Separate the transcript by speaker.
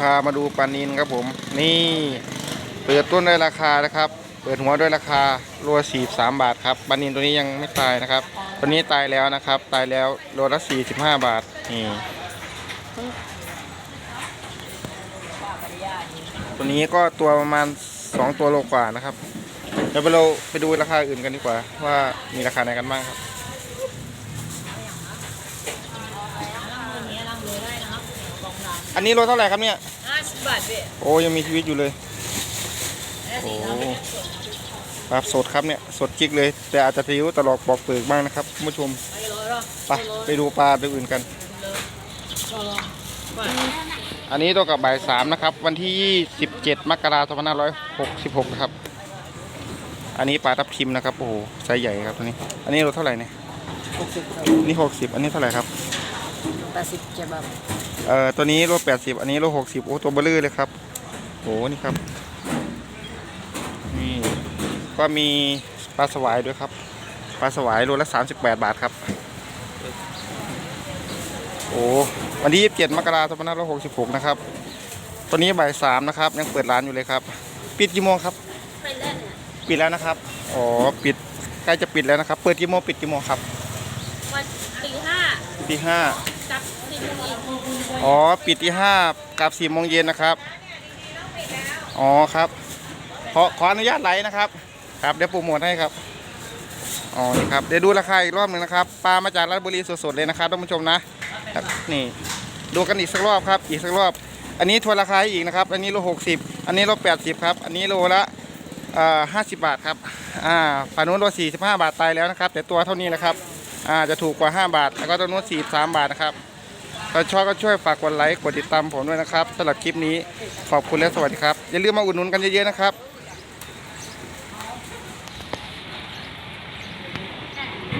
Speaker 1: พามาดูปลานินครับผม นี่เปิดต้นด้วยราคานะครับ เปิดหัวด้วยราคาโลสี่สามบาทครับปลานินตัวนี้ยังไม่ตายนะครับ ตัวนี้ตายแล้วนะครับ ตายแล้วโลละสี่สิบห้าบาทนี่ตัวนี้ก็ตัวประมาณสองตัวโลกว่านะครับเดี๋ยวไปเราไปดูราคาอื่นกันดีกว่า ว่ามีราคาไหนกันบ้างครับอันนี้โลเท่าไหร่ครับเนี่ย
Speaker 2: สิบบาทพี่
Speaker 1: โอ้ยังมีชีวิตอยู่เลย โอ้ครับสดครับเนี่ยสดจิกเลย แต่อาจจะทิ้วตลอกปอกเปลือกบ้างนะครับคุณผู้ชม
Speaker 2: ไปรอรอ
Speaker 1: ไปไปดูปลาตัวอื่นกัน
Speaker 2: รอรอไป
Speaker 1: อันนี้ตัวกับบ่ายสามนะครับ วันที่27มกราคม2566นะครับ อันนี้ปลาทับทิมนะครับ โอ้โหไซส์ใหญ่ครับตัวนี้ อันนี้โลเท่าไหร่เนี่ย
Speaker 2: หกสิบครับ
Speaker 1: นี่ 60 อันนี้เท่าไหร่ครับ
Speaker 2: แปดสิบเจ็ดบาท
Speaker 1: เอ่อตัวนี้โล80อันนี้โล60โอ้ตัวเบลเลอร์เลยครับโอ้นี่ครับนี่ก็มีปลาสวายด้วยครับปลาสวายโลละ38บาทครับโอ้วันที่27มกราคม2566นะครับตัวนี้บ่ายสามนะครับ ยังเปิดร้านอยู่เลยครับ ปิดกี่โมงครับ
Speaker 2: ไปเล่น
Speaker 1: ปิดแล้วนะครับอ๋อปิดใกล้จะปิดแล้วนะครับ เปิดกี่โมงปิดกี่โมงครับ
Speaker 2: วันตีห้า
Speaker 1: ตีห้า
Speaker 2: กับสี่โมงเย็น
Speaker 1: อ๋อ ปิดที่ห้ากับสี่โมงเย็นนะครับ อ๋อครับ ขอขออนุญาตไลฟ์นะครับ ครับ เดี๋ยวโปรโมทให้ครับ อ๋อ นี่ครับ เดี๋ยวดูราคาอีกรอบหนึ่งนะครับ ปลามาจากราชบุรีสดๆเลยนะครับท่านผู้ชมนะนี่ ดูกันอีกสักรอบครับ อีกสักรอบ อันนี้ทวนราคาอีกนะครับ อันนี้โลหกสิบอันนี้โลแปดสิบครับ อันนี้โลละห้าสิบบาทครับ อ่าฝั่งนู้นโลสี่สิบห้าบาทตายแล้วนะครับ แต่ตัวเท่านี้นะครับ อ่า จะถูกกว่าห้าบาท แล้วก็ตัวนู้นสี่สามบาทนะครับ ถ้าชอบก็ช่วยฝากกดไลค์กดติดตามผมด้วยนะครับสำหรับคลิปนี้ขอบคุณและสวัสดีครับอย่าลืมมาอุดหนุนกันเยอะๆนะครับ